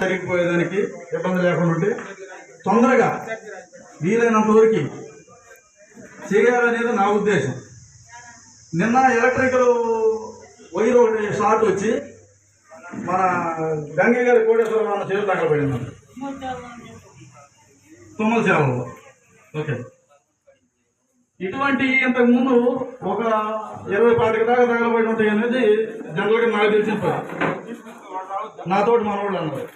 జరిగిపోయేదానికి ఇబ్బంది లేకుండా ఉంటే తొందరగా వీలైనంత వరకు చేయాలనేది నా ఉద్దేశం. నిన్న ఎలక్ట్రికల్ వైర్ ఒకటి షార్ట్ వచ్చి మన గంగే గారి కోటేశ్వరం అన్న చేతులు తగ్గబడింది తుమ్మల సేవలో ఓకే. ఇటువంటి ఇంతకుముందు ఒక ఇరవై పాటికి దాకా తగలబడి ఉంటాయి అనేది జనరల్గా నాకు తెలిసిన నాతోటి మనవాళ్ళు అన్నారు.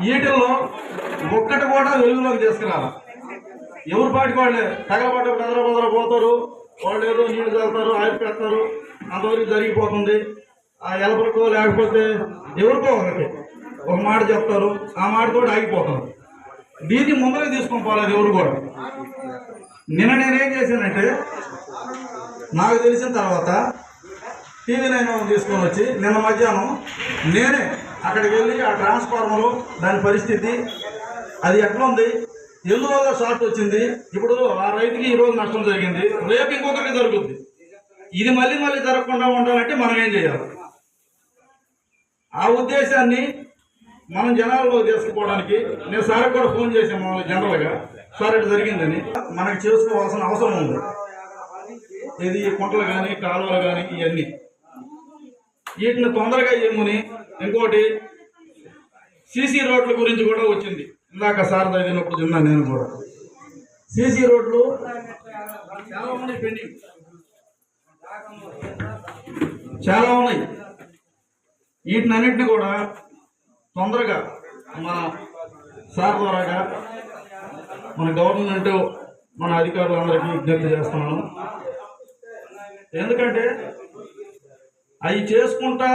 వీటిల్లో ఒక్కటి కూడా వెలుగులోకి తీసుకురావాలి ఎవరు పాటికి వాళ్ళే? తగలపాటు ఎదర బదర పోతారు. వాళ్ళు ఏదో నీళ్ళు చల్లుతారు ఆరిపెడతారు అంతవరకు జరిగిపోతుంది. ఆ ఎలపలకో లేకపోతే ఎవరికో ఒకటి ఒక మాట చెప్తారు. ఆ మాటతో ఆగిపోతారు. దీన్ని ముందరకు తీసుకొని పోలేదు ఎవరు కూడా. నిన్న నేనేం చేశానంటే నాకు తెలిసిన తర్వాత టీవీ నైన్ తీసుకొని వచ్చి నిన్న మధ్యాహ్నం నేనే అక్కడికి వెళ్ళి ఆ ట్రాన్స్ఫార్మర్ దాని పరిస్థితి అది ఎట్లా ఉంది? ఎందువల్ల షార్ట్ వచ్చింది? ఇప్పుడు ఆ రైతుకి ఈ రోజు నష్టం జరిగింది. రేపు ఇంకొకరికి జరుగుద్ది. ఇది మళ్ళీ మళ్ళీ జరగకుండా ఉండాలంటే మనం ఏం చేయాలి? ఆ ఉద్దేశాన్ని మనం జనాల్లో తీసుకుపోవడానికి నేను సార్ కూడా ఫోన్ చేశాను మామూలు జనరల్గా సార్ ఇటు జరిగిందని. మనకి చేసుకోవాల్సిన అవసరం ఉంది. ఇది కుంటలు కానీ కాలువలు కానీ ఇవన్నీ. వీటిని తొందరగా ఏముని ఇంకోటి సీసీ రోడ్ల గురించి కూడా వచ్చింది. ఇందాక సార్ తగినప్పుడు తిన్నాను నేను కూడా. సీసీ రోడ్లు చాలా ఉన్నాయి పెండింగ్. చాలా ఉన్నాయి. వీటిని అన్నింటినీ కూడా తొందరగా మన సార్ ద్వారాగా మన గవర్నమెంట్ మన అధికారులందరికీ విజ్ఞప్తి చేస్తున్నాను. ఎందుకంటే అవి చేసుకుంటా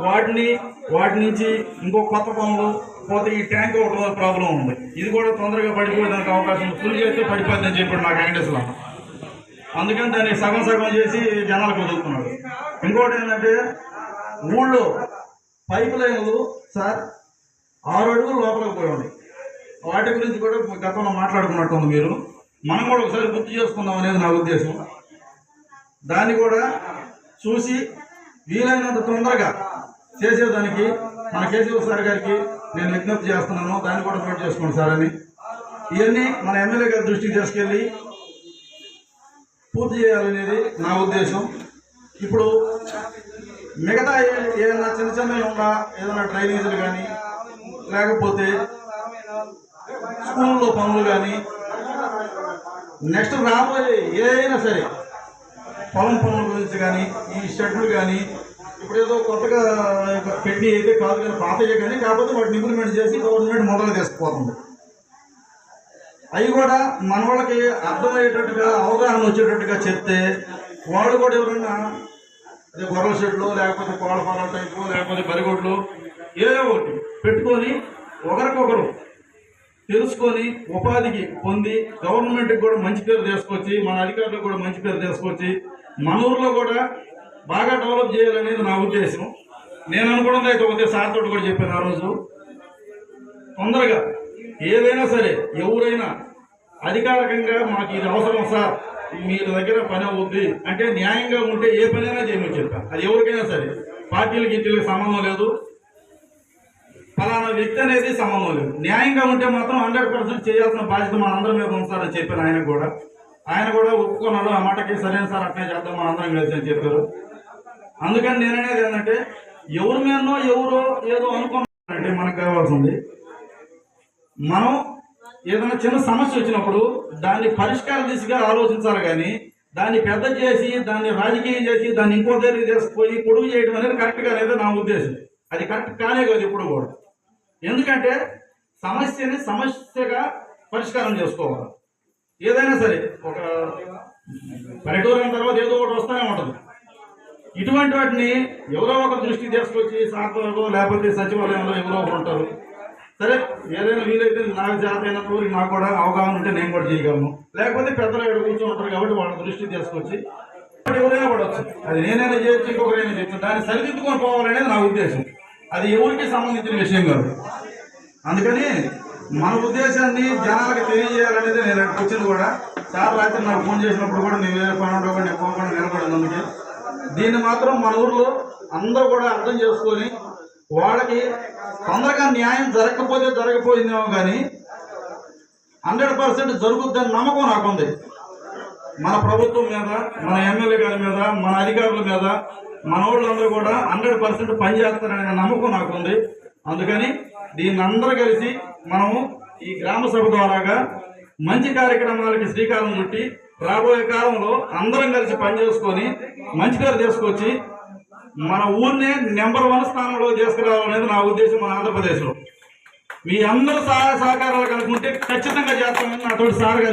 వాటిని వాటి నుంచి ఇంకో కొత్త పనులు పోతే ఈ ట్యాంక్ ఒకటి ప్రాబ్లం ఉంది. ఇది కూడా తొందరగా పడిపోయేదానికి అవకాశం ఫుల్ చేస్తే పడిపోద్దని చెప్పాడు నాకు వెంకటేశ్వర అందుకని దాన్ని సగం సగం చేసి జనాలకు వదులుతున్నాడు. ఇంకోటి ఏంటంటే ఊళ్ళో పైప్ లైన్లు సార్ ఆరు అడుగులు లోపలికి పోయి ఉన్నాయి వాటి గురించి కూడా గతంలో మాట్లాడుకున్నట్టుంది మీరు. మనం కూడా ఒకసారి గుర్తు చేసుకుందాం అనేది నా ఉద్దేశం. దాన్ని కూడా చూసి వీలైనంత తొందరగా చేసేదానికి మన కేసీఆర్ సార్ గారికి నేను విజ్ఞప్తి చేస్తున్నాను. దాన్ని కూడా నోట్ చేసుకోండి సార్ అని. ఇవన్నీ మన ఎమ్మెల్యే గారి దృష్టికి తీసుకెళ్ళి పూర్తి చేయాలనేది నా ఉద్దేశం. ఇప్పుడు మిగతా ఏదైనా చిన్న చిన్నవి ఉన్నా ఏదైనా డ్రైనేజీలు కానీ లేకపోతే స్కూల్లో పనులు కానీ నెక్స్ట్ రాబోయే ఏదైనా సరే పొలం పనుల గురించి కానీ ఈ షెడ్లు కానీ ఇప్పుడు ఏదో కొత్తగా పెట్టి అయితే కాదు కానీ పాతయ్యే కానీ కాకపోతే వాటిని ఇంప్లిమెంట్ చేసి గవర్నమెంట్ మొదలు తీసుకుపోతుంది. అవి కూడా మన వాళ్ళకి అర్థమయ్యేటట్టుగా అవగాహన వచ్చేటట్టుగా చెప్తే వాళ్ళు కూడా ఎవరైనా అదే గొర్రెల షెడ్లు లేకపోతే కోళ్ళ ఫారం టైపు లేకపోతే బరిగొడ్లు ఏదో ఒకటి పెట్టుకొని ఒకరికొకరు తెలుసుకొని ఉపాధికి పొంది గవర్నమెంట్కి కూడా మంచి పేరు తీసుకొచ్చి మన అధికారులకు కూడా మంచి పేరు తీసుకొచ్చి మన ఊర్లో కూడా బాగా డెవలప్ చేయాలనేది నా ఉద్దేశం. నేను అనుకున్నది అయితే ఒకటే సార్ తోటి కూడా చెప్పాను ఆ రోజు. తొందరగా ఏదైనా సరే ఎవరైనా అధికారికంగా మాకు ఇది అవసరం సార్ మీ దగ్గర పని అవుద్ది. అంటే న్యాయంగా ఉంటే ఏ పనైనా చేయమని చెప్పాను. అది ఎవరికైనా సరే పార్టీలకి గిట్టీలకు సంబంధం లేదు. ఫలానా వ్యక్తి అనేది సంబంధం లేదు. న్యాయంగా ఉంటే మాత్రం హండ్రెడ్ పర్సెంట్ చేయాల్సిన బాధ్యత మా అందరి మీద ఉంది సార్ అని చెప్పాను ఆయన కూడా. ఆయన కూడా ఒప్పుకున్నాడు ఆ మాటకి సరైన సార్ అట్నే చేద్దాం మా అందరం కలిసి అని చెప్పారు. అందుకని నేననేది ఏంటంటే ఎవరి మీదనో ఎవరో ఏదో అనుకున్నారంటే మనకు కావాల్సింది. మనం ఏదైనా చిన్న సమస్య వచ్చినప్పుడు దాన్ని పరిష్కార దిశగా ఆలోచించాలి కానీ దాన్ని పెద్ద చేసి దాన్ని రాజకీయం చేసి దాన్ని ఇంకో దగ్గర తీసుకుపోయి పొడుగు చేయడం అనేది కరెక్ట్గా అనేది నా ఉద్దేశం? అది కరెక్ట్ కానే కాదు ఇప్పుడు కూడా. ఎందుకంటే సమస్యని సమస్యగా పరిష్కారం చేసుకోవాలి. ఏదైనా సరే ఒక పల్లెటూరు అంతా తర్వాత ఏదో ఒకటి వస్తూనే ఉంటుంది ఇటువంటి వాటిని ఎవరో ఒక దృష్టి తీసుకొచ్చి సార్వో లేకపోతే సచివాలయంలో ఎవరో ఒకరు ఉంటారు. సరే ఏదైనా వీలైతే నాకు చేత అయినంత నాకు కూడా అవగాహన ఉంటే నేను కూడా చేయగలను. లేకపోతే పెద్దలు ఇక్కడ కూర్చొని ఉంటారు కాబట్టి వాళ్ళ దృష్టి తీసుకొచ్చి ఎవరైనా పడవచ్చు అది నేనైనా చేయొచ్చు ఇంకొకరైనా చేయొచ్చు దాన్ని సరిదిద్దుకొని పోవాలనేది నా ఉద్దేశం. అది ఎవరికి సంబంధించిన విషయం కాదు. అందుకని మన ఉద్దేశాన్ని జనాలకు తెలియజేయాలనేది నేను వచ్చింది కూడా సార్ రాత్రి నాకు ఫోన్ చేసినప్పుడు కూడా నేను వేరే పని ఉండవు నేను పోకుండా నిలబడింది అందుకే. దీన్ని మాత్రం మన ఊర్లో అందరూ కూడా అర్థం చేసుకొని వాళ్ళకి తొందరగా న్యాయం జరగకపోతే జరగకపోయిందేమో కానీ హండ్రెడ్ పర్సెంట్ జరుగుద్దని నమ్మకం నాకుంది. మన ప్రభుత్వం మీద మన ఎమ్మెల్యే గారి మీద మన అధికారుల మీద మన వాళ్ళందరూ కూడా హండ్రెడ్ పర్సెంట్ పనిచేస్తారనే నమ్మకం నాకుంది. అందుకని దీన్ని అందరూ కలిసి మనము ఈ గ్రామ సభ ద్వారాగా మంచి కార్యక్రమాలకి శ్రీకారం చుట్టి రాబోయే కాలంలో అందరం కలిసి పనిచేసుకొని మంచి పేరు తీసుకొచ్చి మన ఊరినే నెంబర్ వన్ స్థానంలో తీసుకురావాలనేది నా ఉద్దేశం మన ఆంధ్రప్రదేశ్లో. మీ అందరూ సహాయ సహకారాలు కలుపుకుంటే ఖచ్చితంగా చేస్తామని నాతోటి సార్గా